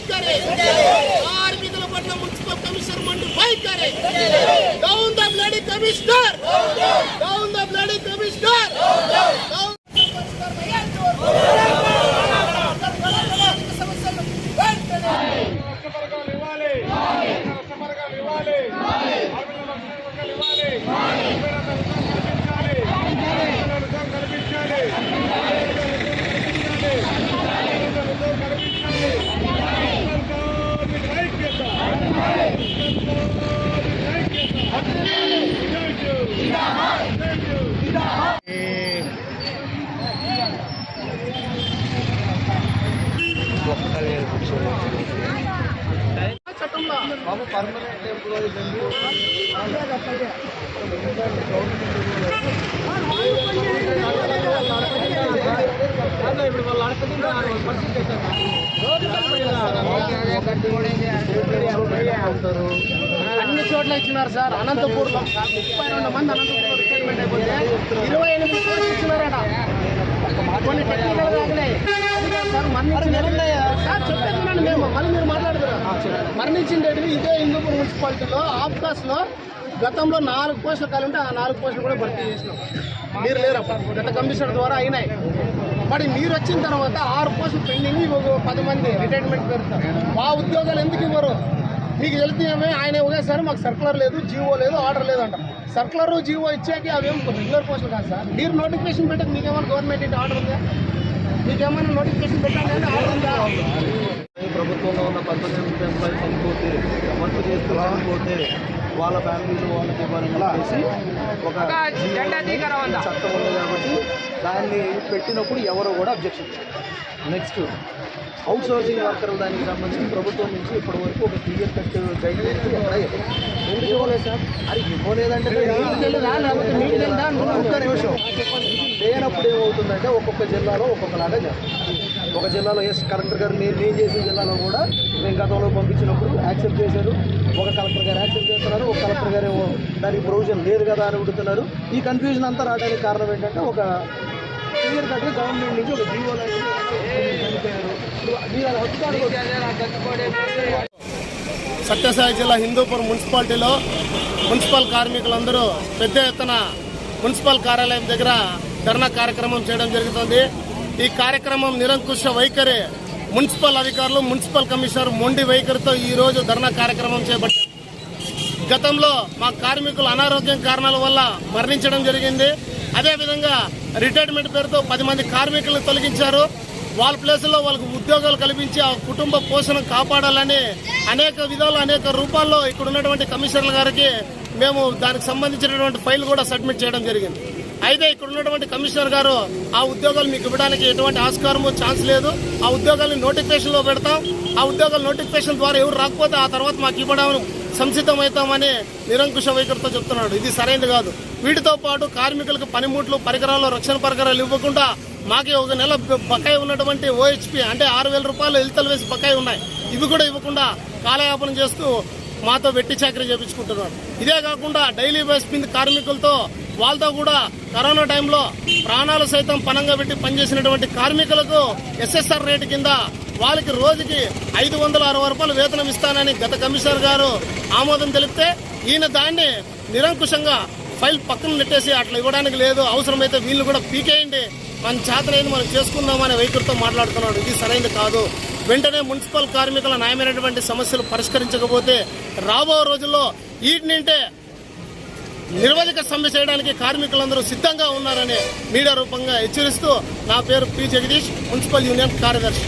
వైఖరి. కార్మికుల పట్ల మున్సిపల్ కమిషనర్ మండి వైఖరి. Down the bloody commissioner. Down చట్టంలో బాబు పర్మనెంట్ ఎంప్లాయీ ఇప్పుడు వాళ్ళు అన్ని చోట్ల ఇచ్చినారు సార్. అనంతపూర్లో ముప్పై రెండు మంది అనంతపూర్ రిటైర్మెంట్ అయిపోతే ఇరవై ఎనిమిది ఇచ్చినారట. కొన్ని టెక్నికల్ రాగలే చెప్పేస్తున్నాను మేము. మళ్ళీ మీరు మాట్లాడుతున్నారు మరణించిండేటివి ఇదే హిందూపూర్ మున్సిపాలిటీలో ఆఫ్కాస్లో గతంలో నాలుగు పోస్టులు కాలి ఉంటే ఆ నాలుగు పోస్టులు కూడా భర్తీ చేసినాం. మీరు లేరు గత కమిషనర్ ద్వారా అయినాయి. మరి మీరు వచ్చిన తర్వాత ఆరు పోస్టులు పెండింగ్ పది మంది రిటైర్మెంట్ పెడతారు మా ఉద్యోగాలు ఎందుకు ఇవ్వరు? మీకు వెళ్తేమే ఆయన ఒకేసారి మాకు సర్కులర్ లేదు జీవో లేదు ఆర్డర్ లేదు అంట సర్కులర్ జీవో ఇచ్చాక అవేం రెగ్యులర్ పోస్టులు కాదు సార్. మీరు నోటిఫికేషన్ పెట్టక మీకేమైనా గవర్నమెంట్ ఇంటి ఆర్డర్ ఉందా? మీకేమైనా నోటిఫికేషన్ పెట్టాలి అంటే ఆర్డర్ ఉందా ప్రభుత్వంలో ఉన్న పర్మనెంట్ ఎంప్లాయీ చనిపోతే వర్క్ చేస్తూ చనిపోతే వాళ్ళ ఫ్యామిలీలు వాళ్ళకి ఇవ్వాలని చెప్పేసి ఒక చట్టం ఉంది దాన్ని పెట్టినప్పుడు ఎవరు కూడా అబ్జెక్షన్ నెక్స్ట్. అవుట్ సోర్సింగ్ వర్కర్లు దానికి సంబంధించి ప్రభుత్వం నుంచి ఇప్పటి వరకు ఒక క్లియర్ కట్ గైడ్ ఎందుకు ఇవ్వలేదు సార్? అది ఇవ్వలేదంటే? ఒక్క నిమిషం. లేనప్పుడు ఏమవుతుందంటే ఒక్కొక్క జిల్లాలో ఒక్కొక్కలాగా చేస్తారు. ఒక జిల్లాలో ఎస్ కలెక్టర్ గారు నేను నేను చేసిన జిల్లాలో కూడా నేను గతంలో పంపించినప్పుడు యాక్సెప్ట్ చేశారు. ఒక కలెక్టర్ గారు యాక్సెప్ట్ చేస్తున్నారు. ఒక కలెక్టర్ గారు దానికి ప్రొవిజన్ లేదు కదా అని అడుగుతున్నారు. ఈ కన్ఫ్యూజన్ అంతా రావడానికి కారణం ఏంటంటే ఒక క్లియర్ కట్గా గవర్నమెంట్ నుంచి ఒక జీవో సత్యసాయి జిల్లా హిందూపూర్ మున్సిపాలిటీలో మున్సిపల్ కార్మికులందరూ పెద్ద ఎత్తున మున్సిపల్ కార్యాలయం దగ్గర ధర్నా కార్యక్రమం చేయడం జరుగుతుంది. ఈ కార్యక్రమం నిరంకుశ వైఖరి. మున్సిపల్ అధికారులు మున్సిపల్ కమిషనర్ మొండి వైఖరితో ఈ రోజు ధర్నా కార్యక్రమం చేపట్టారు. గతంలో మా కార్మికులు అనారోగ్యం కారణాల వల్ల మరణించడం జరిగింది. అదేవిధంగా రిటైర్మెంట్ పేరుతో పది మంది కార్మికులను తొలగించారు. వాళ్ళ ప్లేసుల్లో వాళ్ళకు ఉద్యోగాలు కల్పించి ఆ కుటుంబ పోషణ కాపాడాలని అనేక విధాలు అనేక రూపాల్లో ఇక్కడ ఉన్నటువంటి కమిషనర్ గారికి మేము దానికి సంబంధించినటువంటి ఫైల్ కూడా సబ్మిట్ చేయడం జరిగింది. అయితే ఇక్కడ ఉన్నటువంటి కమిషనర్ గారు ఆ ఉద్యోగాలు మీకు ఇవ్వడానికి ఎటువంటి ఆస్కారము ఛాన్స్ లేదు. ఆ ఉద్యోగాలను నోటిఫికేషన్లో పెడతాం. ఆ ఉద్యోగాల నోటిఫికేషన్ ద్వారా ఎవరు రాకపోతే ఆ తర్వాత మాకు ఇవ్వడం సంసితమవుతామని నిరంకుశ వైఖరితో చెప్తున్నాడు. ఇది సరైనది కాదు. వీటితో పాటు కార్మికులకు పనిముట్లు పరికరాలు రక్షణ పరికరాలు ఇవ్వకుండా మాకే ఒక నెల బకాయి ఉన్నటువంటి ఓహెచ్పి అంటే ఆరు వేల రూపాయలు ఎల్తలు వేసి బకాయి ఉన్నాయి. ఇవి కూడా ఇవ్వకుండా కాలయాపన చేస్తూ మాతో వెట్టి చాకరీ చేపించుకుంటున్నాడు. ఇదే కాకుండా డైలీ బేస్ మీద కార్మికులతో వాళ్ళతో కూడా కరోనా టైంలో ప్రాణాలు సైతం పనంగా పెట్టి పనిచేసినటువంటి కార్మికులకు ఎస్ఎస్ఆర్ రేటు కింద వాళ్ళకి రోజుకి ఐదు వందల అరవై రూపాయలు వేతనం ఇస్తానని గత కమిషనర్ గారు ఆమోదం తెలిపితే ఈయన దాన్ని నిరంకుశంగా ఫైల్ పక్కన నెట్టేసి అట్లా ఇవ్వడానికి లేదు. అవసరమైతే వీళ్ళు కూడా పీకేయండి. మన చేతనైంది మనం చేసుకుందామనే వైఖరితో మాట్లాడుతున్నాడు. ఇది సరైనది కాదు. వెంటనే మున్సిపల్ కార్మికుల న్యాయమైనటువంటి సమస్యలు పరిష్కరించకపోతే రాబో రోజుల్లో వీటినింటే నిర్వధిక సమ్మె చేయడానికి కార్మికులందరూ సిద్ధంగా ఉన్నారని మీడియా రూపంగా హెచ్చరిస్తూ నా పేరు పి. జగదీష్ మున్సిపల్ యూనియన్ కార్యదర్శి.